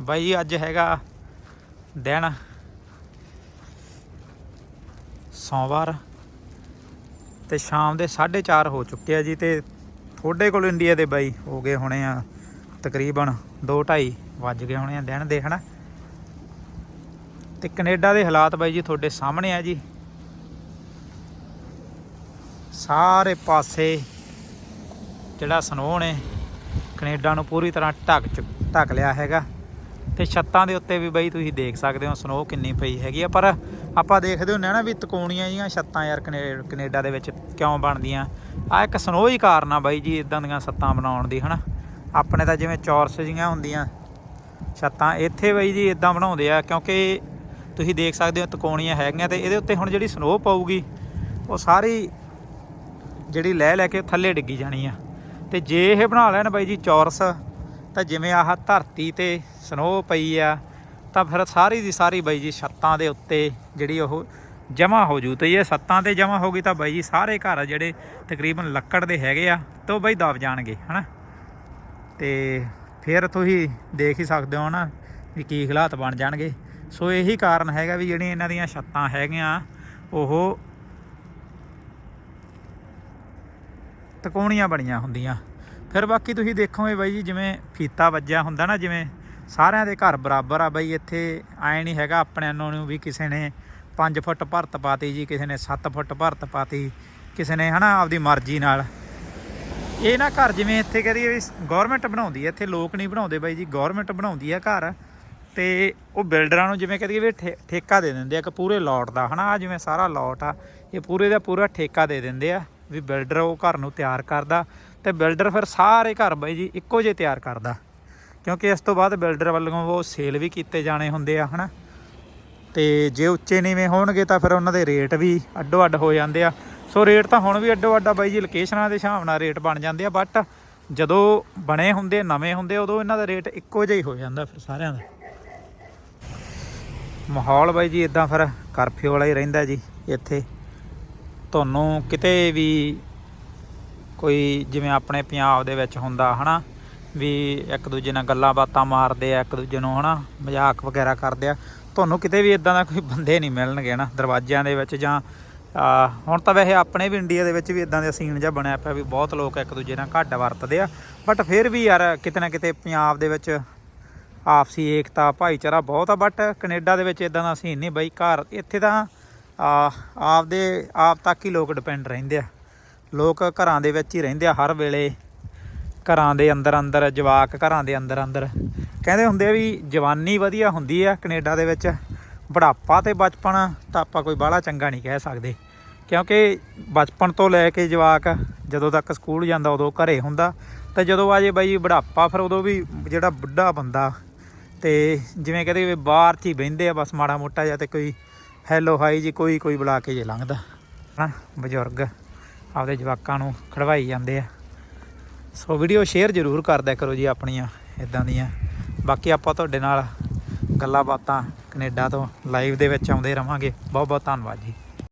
ਬਾਈ ਜੀ, ਅੱਜ ਹੈਗਾ ਦਿਨ ਸੋਮਵਾਰ ਤੇ ਸ਼ਾਮ ਦੇ 4:30 ਹੋ ਚੁੱਕੇ ਆ ਜੀ ਤੇ ਤੁਹਾਡੇ ਕੋਲ ਇੰਡੀਆ ਦੇ ਬਾਈ ਹੋ ਗਏ ਹੋਣੇ ਆ ਤਕਰੀਬਨ 2:30 ਵੱਜ ਗਏ ਹੋਣੇ ਆ ਦਿਨ ਦੇ, ਹਨਾ? ਤੇ ਕੈਨੇਡਾ ਦੇ ਹਾਲਾਤ ਬਾਈ ਜੀ ਤੁਹਾਡੇ ਸਾਹਮਣੇ ਆ ਜੀ। ਸਾਰੇ ਪਾਸੇ ਜਿਹੜਾ ਸਨੋ ਨੇ ਕੈਨੇਡਾ ਨੂੰ ਪੂਰੀ ਤਰ੍ਹਾਂ ਢੱਕ ਚੁ- ਢੱਕ ਲਿਆ ਹੈਗਾ। ਤੇ ਛੱਤਾਂ ਦੇ ਉੱਤੇ ਵੀ ਬਈ ਤੁਸੀਂ ਦੇਖ ਸਕਦੇ ਹੋ ਸਨੋ ਕਿੰਨੀ ਪਈ ਹੈਗੀ ਆ। ਪਰ ਆਪਾਂ ਦੇਖਦੇ ਹੁੰਦੇ ਆ ਨਾ ਵੀ ਤਕੋਣੀਆਂ ਜੀਆਂ ਛੱਤਾਂ ਯਾਰ ਕਨੇ- ਕੈਨੇਡਾ ਦੇ ਵਿੱਚ ਕਿਉਂ ਬਣਦੀਆਂ। ਆ ਇੱਕ ਸਨੋ ਹੀ ਕਾਰਨ ਆ ਬਾਈ ਜੀ ਇਦਾਂ ਦੀਆਂ ਛੱਤਾਂ ਬਣਾਉਣ ਦੀ, ਹਨਾ। ਆਪਣੇ ਤਾਂ ਜਿਵੇਂ ਚੌਰਸ ਜੀਆਂ ਹੁੰਦੀਆਂ ਛੱਤਾਂ, ਇੱਥੇ ਬਾਈ ਜੀ ਇਦਾਂ ਬਣਾਉਂਦੇ ਆ ਕਿਉਂਕਿ ਤੁਸੀਂ ਦੇਖ ਸਕਦੇ ਹੋ ਤਕੋਣੀਆਂ ਹੈਗੀਆਂ ਤੇ ਇਹਦੇ ਉੱਤੇ ਹੁਣ ਜਿਹੜੀ ਸਨੋ ਪਊਗੀ, ਉਹ ਸਾਰੀ ਜਿਹੜੀ ਲੈ ਲੈ ਕੇ ਥੱਲੇ ਡਿੱਗੀ ਜਾਣੀ ਆ। ਤੇ ਜੇ ਇਹ ਬਣਾ ਲੈਣ ਬਾਈ ਜੀ ਚੌਰਸ, ਤਾਂ ਜਿਵੇਂ ਆਹ ਧਰਤੀ ਤੇ ਸਨੋ ਪਈ ਆ, ਤਾਂ ਫਿਰ ਸਾਰੀ ਦੀ ਸਾਰੀ ਬਾਈ ਜੀ ਛੱਤਾਂ ਦੇ ਉੱਤੇ ਜਿਹੜੀ ਉਹ ਜਮਾ ਹੋ ਜੂ। ਤੇ ਇਹ ਛੱਤਾਂ ਤੇ ਜਮਾ ਹੋ ਗਈ ਤਾਂ ਬਾਈ ਜੀ ਸਾਰੇ ਘਰ ਜਿਹੜੇ ਤਕਰੀਬਨ ਲੱਕੜ ਦੇ ਹੈਗੇ ਆ, ਤੇ ਉਹ ਬਾਈ ਦਬ ਜਾਣਗੇ, ਹਨਾ? ਤੇ ਫਿਰ ਤੁਸੀਂ ਦੇਖ ਹੀ ਸਕਦੇ ਹੋ ਨਾ ਵੀ ਕੀ ਹਾਲਾਤ ਬਣ ਜਾਣਗੇ। ਸੋ ਇਹੀ ਕਾਰਨ ਹੈਗਾ ਵੀ ਜਿਹੜੀਆਂ ਇਹਨਾਂ ਦੀਆਂ ਛੱਤਾਂ ਹੈਗੀਆਂ, ਉਹ ਤਕੋਣੀਆਂ ਬਣੀਆਂ ਹੁੰਦੀਆਂ। ਫਿਰ ਬਾਕੀ ਤੁਸੀਂ ਦੇਖੋਗੇ ਬਾਈ ਜੀ ਜਿਵੇਂ ਫੀਤਾ ਵੱਜਿਆ ਹੁੰਦਾ ਨਾ, ਜਿਵੇਂ ਸਾਰਿਆਂ ਦੇ ਘਰ ਬਰਾਬਰ ਆ ਬਾਈ, ਇੱਥੇ ਐ ਨਹੀਂ ਹੈਗਾ ਆਪਣੇ ਨੂੰ ਵੀ ਕਿਸੇ ਨੇ 5 ਫੁੱਟ ਭਰਤ ਪਾਤੀ ਜੀ, ਕਿਸੇ ਨੇ 7 ਫੁੱਟ ਭਰਤ ਪਾਤੀ, ਕਿਸੇ ਨੇ ਹਨਾ ਆਪਦੀ ਮਰਜ਼ੀ ਨਾਲ। ਇਹ ਨਾ ਘਰ ਜਿਵੇਂ ਇੱਥੇ ਕਹਦੀ ਵੀ ਗਵਰਨਮੈਂਟ ਬਣਾਉਂਦੀ ਹੈ ਇੱਥੇ ਲੋਕ ਨਹੀਂ ਬਣਾਉਂਦੇ ਬਾਈ ਜੀ ਗਵਰਨਮੈਂਟ ਬਣਾਉਂਦੀ ਹੈ ਘਰ। ਤੇ ਉਹ ਬਿਲਡਰਾਂ ਨੂੰ ਜਿਵੇਂ ਕਹਦੀ ਵੀ ਠੇ- ਠੇਕਾ ਦੇ ਦਿੰਦੇ ਆ ਕਿ ਪੂਰੇ ਲੋਟ ਦਾ। ਹਨਾ, ਆਹ ਜਿਵੇਂ ਸਾਰਾ ਲੋਟ ਆ, ਇਹ ਪੂਰੇ ਦਾ ਪੂਰਾ ਠੇਕਾ ਦੇ ਦਿੰਦੇ ਆ ਵੀ ਬਿਲਡਰ ਉਹ ਘਰ ਨੂੰ ਤਿਆਰ ਕਰਦਾ। ਤੇ ਬਿਲਡਰ ਫਿਰ ਸਾਰੇ ਘਰ ਬਾਈ ਜੀ ਇੱਕੋ ਜਿਹੇ ਤਿਆਰ ਕਰਦਾ। ਕਿਉਂਕਿ ਇਸ ਤੋਂ ਬਾਅਦ ਬਿਲਡਰ ਵੱਲੋਂ ਉਹ ਸੇਲ ਵੀ ਕੀਤੇ ਜਾਣੇ ਹੁੰਦੇ ਆ, ਹਨਾ? ਤੇ ਜੇ ਉੱਚੇ ਨੀਵੇਂ ਹੋਣਗੇ ਤਾਂ ਫਿਰ ਉਹਨਾਂ ਦੇ ਰੇਟ ਵੀ ਅੱਡੋ ਅੱਡ ਹੋ ਜਾਂਦੇ ਆ। ਸੋ ਰੇਟ ਤਾਂ ਹੁਣ ਵੀ ਅੱਡੋ ਅੱਡ ਆ ਬਾਈ ਜੀ ਲੋਕੇਸ਼ਨਾਂ ਦੇ ਹਿਸਾਬ ਨਾਲ ਰੇਟ ਬਣ ਜਾਂਦੇ ਆ ਬਟ ਜਦੋਂ ਬਣੇ ਹੁੰਦੇ, ਨਵੇਂ ਹੁੰਦੇ, ਉਦੋਂ ਇਹਨਾਂ ਦਾ ਰੇਟ ਇੱਕੋ ਜਿਹਾ ਹੀ ਹੋ ਜਾਂਦਾ ਫਿਰ ਸਾਰਿਆਂ ਦਾ। ਮਾਹੌਲ ਬਾਈ ਜੀ ਇਦਾਂ ਫਿਰ ਕਰਫਿਊ ਵਾਲਾ ਹੀ ਰਹਿੰਦਾ ਜੀ ਇੱਥੇ। ਤੁਹਾਨੂੰ ਕਿਤੇ ਵੀ ਕੋਈ ਜਿਵੇਂ ਆਪਣੇ ਪੰਜਾਬ ਦੇ ਵਿੱਚ ਹੁੰਦਾ, ਹਨਾ? ਵੀ ਇੱਕ ਦੂਜੇ ਨਾਲ ਗੱਲਾਂ ਬਾਤਾਂ ਮਾਰਦੇ ਆ, ਇੱਕ ਦੂਜੇ ਨੂੰ ਹਨਾ ਮਜ਼ਾਕ ਵਗੈਰਾ ਕਰਦੇ ਆ। ਤੁਹਾਨੂੰ ਕਿਤੇ ਵੀ ਇਦਾਂ ਦਾ ਕੋਈ ਬੰਦੇ ਨਹੀਂ ਮਿਲਣਗੇ ਨਾ ਦਰਵਾਜ਼ਿਆਂ ਦੇ ਵਿੱਚ ਜਾਂ ਹੁਣ ਤਾਂ ਵੈਸੇ ਆਪਣੇ ਵੀ ਇੰਡੀਆ ਦੇ ਵਿੱਚ ਵੀ ਇਦਾਂ ਦੇ ਸੀਨ ਜਿਹਾ ਬਣਿਆ ਪਿਆ ਵੀ ਬਹੁਤ ਲੋਕ ਇੱਕ ਦੂਜੇ ਨਾਲ ਘੱਟ ਵਰਤਦੇ ਆ। ਬਟ ਫਿਰ ਵੀ ਯਾਰ ਕਿਤੇ ਨਾ ਕਿਤੇ ਪੰਜਾਬ ਦੇ ਵਿੱਚ ਆਪਸੀ ਏਕਤਾ, ਭਾਈਚਾਰਾ ਬਹੁਤ ਆ ਬਟ ਕੈਨੇਡਾ ਦੇ ਵਿੱਚ ਇਦਾਂ ਦਾ ਸੀਨ ਨਹੀਂ ਬਈ। ਘਰ ਇੱਥੇ ਤਾਂ ਆਪਦੇ, ਆਪ ਤੱਕ ਹੀ ਲੋਕ ਡਿਪੈਂਡ ਰਹਿੰਦੇ ਆ। ਲੋਕ ਘਰਾਂ ਦੇ ਵਿੱਚ ਹੀ ਰਹਿੰਦੇ ਆ ਹਰ ਵੇਲੇ। ਘਰਾਂ ਦੇ ਅੰਦਰ ਅੰਦਰ, ਜਵਾਕ ਘਰਾਂ ਦੇ ਅੰਦਰ ਅੰਦਰ। ਕਹਿੰਦੇ ਹੁੰਦੇ ਆ ਵੀ ਜਵਾਨੀ ਵਧੀਆ ਹੁੰਦੀ ਆ ਕੈਨੇਡਾ ਦੇ ਵਿੱਚ। ਬੁਢਾਪਾ ਤੇ ਬਚਪਨ ਤਾਂ ਆਪਾਂ ਕੋਈ ਬਾਹਲਾ ਚੰਗਾ ਨਹੀਂ ਕਹਿ ਸਕਦੇ। ਕਿਉਂਕਿ ਬਚਪਨ ਤੋਂ ਲੈ ਕੇ ਜਵਾਕ ਜਦੋਂ ਤੱਕ ਸਕੂਲ ਜਾਂਦਾ ਉਦੋਂ ਘਰੇ ਹੁੰਦਾ। ਤੇ ਜਦੋਂ ਆ ਜੇ ਬਾਈ ਬੁਢਾਪਾ ਫਿਰ ਉਦੋਂ ਵੀ ਜਿਹੜਾ ਬੁੱਢਾ ਬੰਦਾ ਤੇ ਜਿਵੇਂ ਕਹਿੰਦੇ ਵੀ ਬਾਹਰ 'ਚ ਹੀ ਬਹਿੰਦੇ ਆ ਬਸ ਮਾੜਾ ਮੋਟਾ ਜਾਂ ਤੇ ਕੋਈ ਹੈਲੋ ਹਾਈ ਜੀ ਕੋਈ ਕੋਈ ਬੁਲਾ ਕੇ ਜੇ ਲੰਘਦਾ। ਹਨਾ, ਬਜ਼ੁਰਗ ਆਪਦੇ ਜਵਾਕਾਂ ਨੂੰ ਖੜਵਾਈ ਜਾਂਦੇ ਆ। ਸੋ ਵੀਡੀਓ ਸ਼ੇਅਰ ਜ਼ਰੂਰ ਕਰਦਿਆ ਕਰੋ ਜੀ ਆਪਣੀਆਂ ਇਦਾਂ ਦੀਆਂ। ਬਾਕੀ ਆਪਾਂ ਤੁਹਾਡੇ ਨਾਲ ਗੱਲਾਂ ਬਾਤਾਂ ਕੈਨੇਡਾ ਤੋਂ ਲਾਈਵ ਦੇ ਵਿੱਚ ਆਉਂਦੇ ਰਵਾਂਗੇ। ਬਹੁਤ ਬਹੁਤ ਧੰਨਵਾਦ ਜੀ।